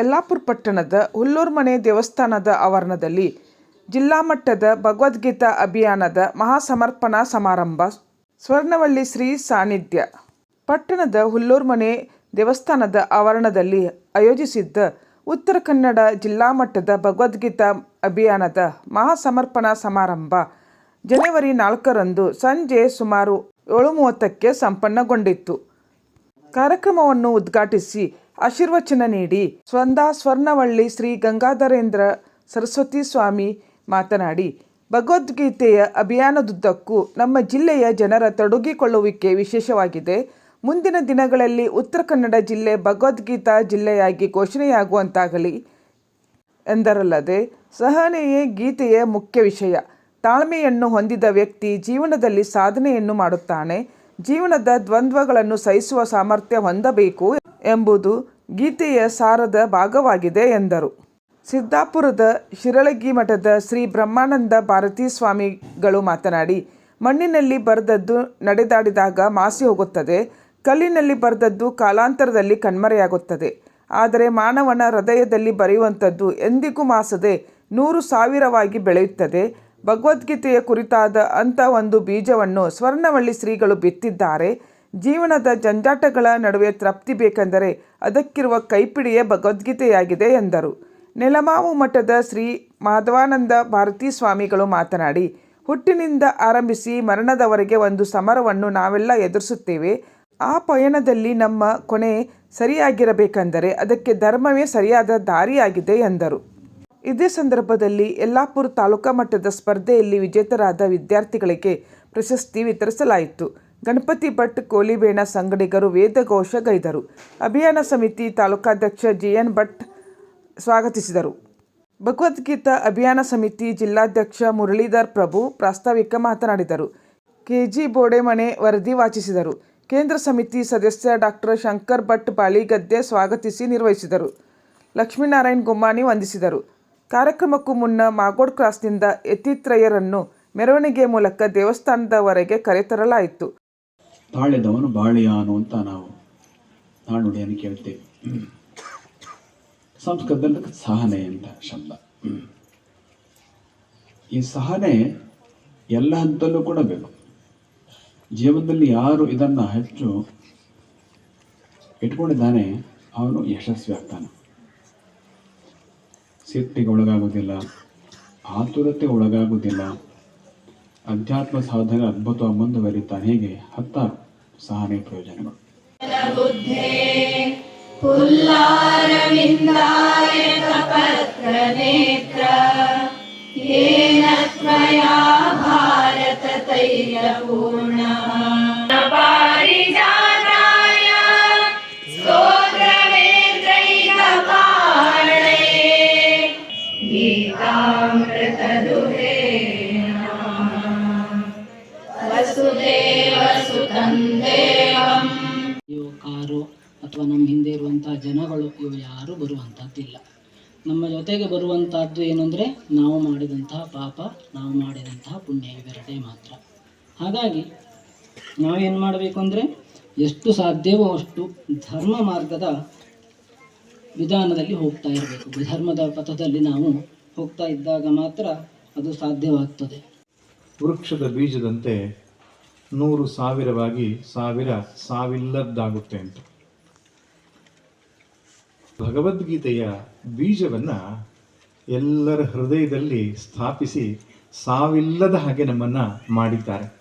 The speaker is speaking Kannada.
ಯಲ್ಲಾಪುರ ಪಟ್ಟಣದ ಹುಲ್ಲೂರ್ಮನೆ ದೇವಸ್ಥಾನದ ಆವರಣದಲ್ಲಿ ಜಿಲ್ಲಾ ಮಟ್ಟದ ಭಗವದ್ಗೀತಾ ಅಭಿಯಾನದ ಮಹಾಸಮರ್ಪಣಾ ಸಮಾರಂಭ ಸ್ವರ್ಣವಳ್ಳಿ ಶ್ರೀ ಸಾನ್ನಿಧ್ಯ. ಪಟ್ಟಣದ ಹುಲ್ಲೂರ್ಮನೆ ದೇವಸ್ಥಾನದ ಆವರಣದಲ್ಲಿ ಆಯೋಜಿಸಿದ್ದ ಉತ್ತರ ಕನ್ನಡ ಜಿಲ್ಲಾ ಮಟ್ಟದ ಭಗವದ್ಗೀತಾ ಅಭಿಯಾನದ ಮಹಾಸಮರ್ಪಣಾ ಸಮಾರಂಭ ಜನವರಿ ನಾಲ್ಕರಂದು ಸಂಜೆ ಸುಮಾರು ಏಳು ಮೂವತ್ತಕ್ಕೆ ಸಂಪನ್ನಗೊಂಡಿತ್ತು. ಕಾರ್ಯಕ್ರಮವನ್ನು ಉದ್ಘಾಟಿಸಿ ಆಶೀರ್ವಚನ ನೀಡಿ. ಸ್ವಂದ ಸ್ವರ್ಣವಳ್ಳಿ ಶ್ರೀ ಗಂಗಾಧರೇಂದ್ರ ಸರಸ್ವತಿ ಸ್ವಾಮಿ ಮಾತನಾಡಿ, ಭಗವದ್ಗೀತೆಯ ಅಭಿಯಾನದುದ್ದಕ್ಕೂ ನಮ್ಮ ಜಿಲ್ಲೆಯ ಜನರ ತೊಡಗಿಕೊಳ್ಳುವಿಕೆ ವಿಶೇಷವಾಗಿದೆ. ಮುಂದಿನ ದಿನಗಳಲ್ಲಿ ಉತ್ತರ ಕನ್ನಡ ಜಿಲ್ಲೆ ಭಗವದ್ಗೀತಾ ಜಿಲ್ಲೆಯಾಗಿ ಘೋಷಣೆಯಾಗುವಂತಾಗಲಿ ಎಂದರಲ್ಲದೆ, ಸಹನೆಯೇ ಗೀತೆಯ ಮುಖ್ಯ ವಿಷಯ. ತಾಳ್ಮೆಯನ್ನು ಹೊಂದಿದ ವ್ಯಕ್ತಿ ಜೀವನದಲ್ಲಿ ಸಾಧನೆಯನ್ನು ಮಾಡುತ್ತಾನೆ. ಜೀವನದ ದ್ವಂದ್ವಗಳನ್ನು ಸಹಿಸುವ ಸಾಮರ್ಥ್ಯ ಹೊಂದಬೇಕು ಎಂಬುದು ಗೀತೆಯ ಸಾರದ ಭಾಗವಾಗಿದೆ ಎಂದರು. ಸಿದ್ದಾಪುರದ ಶಿರಳಗಿ ಮಠದ ಶ್ರೀ ಬ್ರಹ್ಮಾನಂದ ಭಾರತೀ ಸ್ವಾಮಿಗಳು ಮಾತನಾಡಿ, ಮಣ್ಣಿನಲ್ಲಿ ಬರೆದದ್ದು ನಡೆದಾಡಿದಾಗ ಮಾಸಿ ಹೋಗುತ್ತದೆ, ಕಲ್ಲಿನಲ್ಲಿ ಬರೆದದ್ದು ಕಾಲಾಂತರದಲ್ಲಿ ಕಣ್ಮರೆಯಾಗುತ್ತದೆ. ಆದರೆ ಮಾನವನ ಹೃದಯದಲ್ಲಿ ಬರೆಯುವಂಥದ್ದು ಎಂದಿಗೂ ಮಾಸದೆ ನೂರು ಸಾವಿರವಾಗಿ ಬೆಳೆಯುತ್ತದೆ. ಭಗವದ್ಗೀತೆಯ ಕುರಿತಾದ ಅಂಥ ಒಂದು ಬೀಜವನ್ನು ಸ್ವರ್ಣವಳ್ಳಿ ಶ್ರೀಗಳು ಬಿತ್ತಿದ್ದಾರೆ. ಜೀವನದ ಜಂಜಾಟಗಳ ನಡುವೆ ತೃಪ್ತಿ ಬೇಕೆಂದರೆ ಅದಕ್ಕಿರುವ ಕೈಪಿಡಿಯೇ ಭಗವದ್ಗೀತೆಯಾಗಿದೆ ಎಂದರು. ನೆಲಮಾವು ಮಠದ ಶ್ರೀ ಮಾಧವಾನಂದ ಭಾರತೀ ಸ್ವಾಮಿಗಳು ಮಾತನಾಡಿ, ಹುಟ್ಟಿನಿಂದ ಆರಂಭಿಸಿ ಮರಣದವರೆಗೆ ಒಂದು ಸಮರವನ್ನು ನಾವೆಲ್ಲ ಎದುರಿಸುತ್ತೇವೆ. ಆ ಪಯಣದಲ್ಲಿ ನಮ್ಮ ಕೊನೆ ಸರಿಯಾಗಿರಬೇಕೆಂದರೆ ಅದಕ್ಕೆ ಧರ್ಮವೇ ಸರಿಯಾದ ದಾರಿಯಾಗಿದೆ ಎಂದರು. ಇದೇ ಸಂದರ್ಭದಲ್ಲಿ ಯಲ್ಲಾಪುರ ತಾಲೂಕಾ ಮಟ್ಟದ ಸ್ಪರ್ಧೆಯಲ್ಲಿ ವಿಜೇತರಾದ ವಿದ್ಯಾರ್ಥಿಗಳಿಗೆ ಪ್ರಶಸ್ತಿ ವಿತರಿಸಲಾಯಿತು. ಗಣಪತಿ ಭಟ್ ಕೋಲಿಬೇಣ ಸಂಗಡಿಗರು, ವೇದಘೋಷ ಗೈದರು. ಅಭಿಯಾನ ಸಮಿತಿ ತಾಲೂಕಾಧ್ಯಕ್ಷ ಜಿಎನ್ ಭಟ್ ಸ್ವಾಗತಿಸಿದರು. ಭಗವದ್ಗೀತಾ ಅಭಿಯಾನ ಸಮಿತಿ ಜಿಲ್ಲಾಧ್ಯಕ್ಷ ಮುರಳೀಧರ್ ಪ್ರಭು ಪ್ರಾಸ್ತಾವಿಕ ಮಾತನಾಡಿದರು. ಕೆಜಿ ಬೋಡೆಮನೆ ವರದಿ ವಾಚಿಸಿದರು. ಕೇಂದ್ರ ಸಮಿತಿ ಸದಸ್ಯ ಡಾಕ್ಟರ್ ಶಂಕರ್ ಭಟ್ ಬಾಳಿಗದ್ದೆ ಸ್ವಾಗತಿಸಿ ನಿರ್ವಹಿಸಿದರು. ಲಕ್ಷ್ಮೀನಾರಾಯಣ್ ಗುಮ್ಮಾನಿ ವಂದಿಸಿದರು. ಕಾರ್ಯಕ್ರಮಕ್ಕೂ ಮುನ್ನ ಮಾಗೋಡ್ ಕ್ರಾಸ್ನಿಂದ ಯತಿತ್ರಯರನ್ನು ಮೆರವಣಿಗೆ ಮೂಲಕ ದೇವಸ್ಥಾನದವರೆಗೆ ಕರೆತರಲಾಯಿತು. ತಾಳೆದವನು ಬಾಳೆಯಾನು ಅಂತ ನಾವು ನಾಣ್ಣುಡಿಯನ್ನು ಕೇಳ್ತೇವೆ. ಸಂಸ್ಕೃತದಲ್ಲಿ ಸಹನೆ ಅಂತ ಶಬ್ದ. ಈ ಸಹನೆ ಎಲ್ಲ ಹಂತಲ್ಲೂ ಕೂಡ ಬೇಕು. ಜೀವನದಲ್ಲಿ ಯಾರು ಇದನ್ನು ಹೆಚ್ಚು ಇಟ್ಕೊಂಡಿದ್ದಾನೆ, ಅವನು ಯಶಸ್ವಿ ಆಗ್ತಾನೆ. ಸಿಟ್ಟಿಗೆ ಒಳಗಾಗುವುದಿಲ್ಲ, ಆತುರತೆ ಒಳಗಾಗುವುದಿಲ್ಲ ಅಧ್ಯಾತ್ಮ ಸಾಧನೆ ಅದ್ಭುತವಾಗಿ ಮುಂದುವರಿತಾನೆ ಹೀಗೆ ಹತ್ತಾರು ಸಹನೆ ಪ್ರಯೋಜನಗಳು पुल्लारविन्दाय कपत्रनेत्र ಕಾರು ಅಥವಾ ನಮ್ಮ ಹಿಂದೆ ಇರುವಂತಹ ಜನಗಳು ಇವು ಯಾರು ಬರುವಂತಹದ್ದಿಲ್ಲ ನಮ್ಮ ಜೊತೆಗೆ ಬರುವಂತಹದ್ದು ಏನಂದ್ರೆ ನಾವು ಮಾಡಿದಂತಹ ಪಾಪ ನಾವು ಮಾಡಿದಂತಹ ಪುಣ್ಯ ಇವೆರಡೇ ಮಾತ್ರ. ಹಾಗಾಗಿ ನಾವೇನು ಮಾಡಬೇಕು ಅಂದರೆ ಎಷ್ಟು ಸಾಧ್ಯವೋ ಅಷ್ಟು ಧರ್ಮ ಮಾರ್ಗದ ವಿಧಾನದಲ್ಲಿ ಹೋಗ್ತಾ ಇರಬೇಕು. ಧರ್ಮದ ಪಥದಲ್ಲಿ ನಾವು ಹೋಗ್ತಾ ಇದ್ದಾಗ ಮಾತ್ರ ಅದು ಸಾಧ್ಯವಾಗ್ತದೆ. ವೃಕ್ಷದ ಬೀಜದಂತೆ ನೂರು ಸಾವಿರವಾಗಿ ಸಾವಿರ ಸಾವಿಲ್ಲದ್ದಾಗುತ್ತೆ ಅಂತ. ಭಗವದ್ಗೀತೆಯ ಬೀಜವನ್ನು ಎಲ್ಲರ ಹೃದಯದಲ್ಲಿ ಸ್ಥಾಪಿಸಿ ಸಾವಿಲ್ಲದ ಹಾಗೆ ನಮ್ಮನ್ನು ಮಾಡಿದ್ದಾರೆ.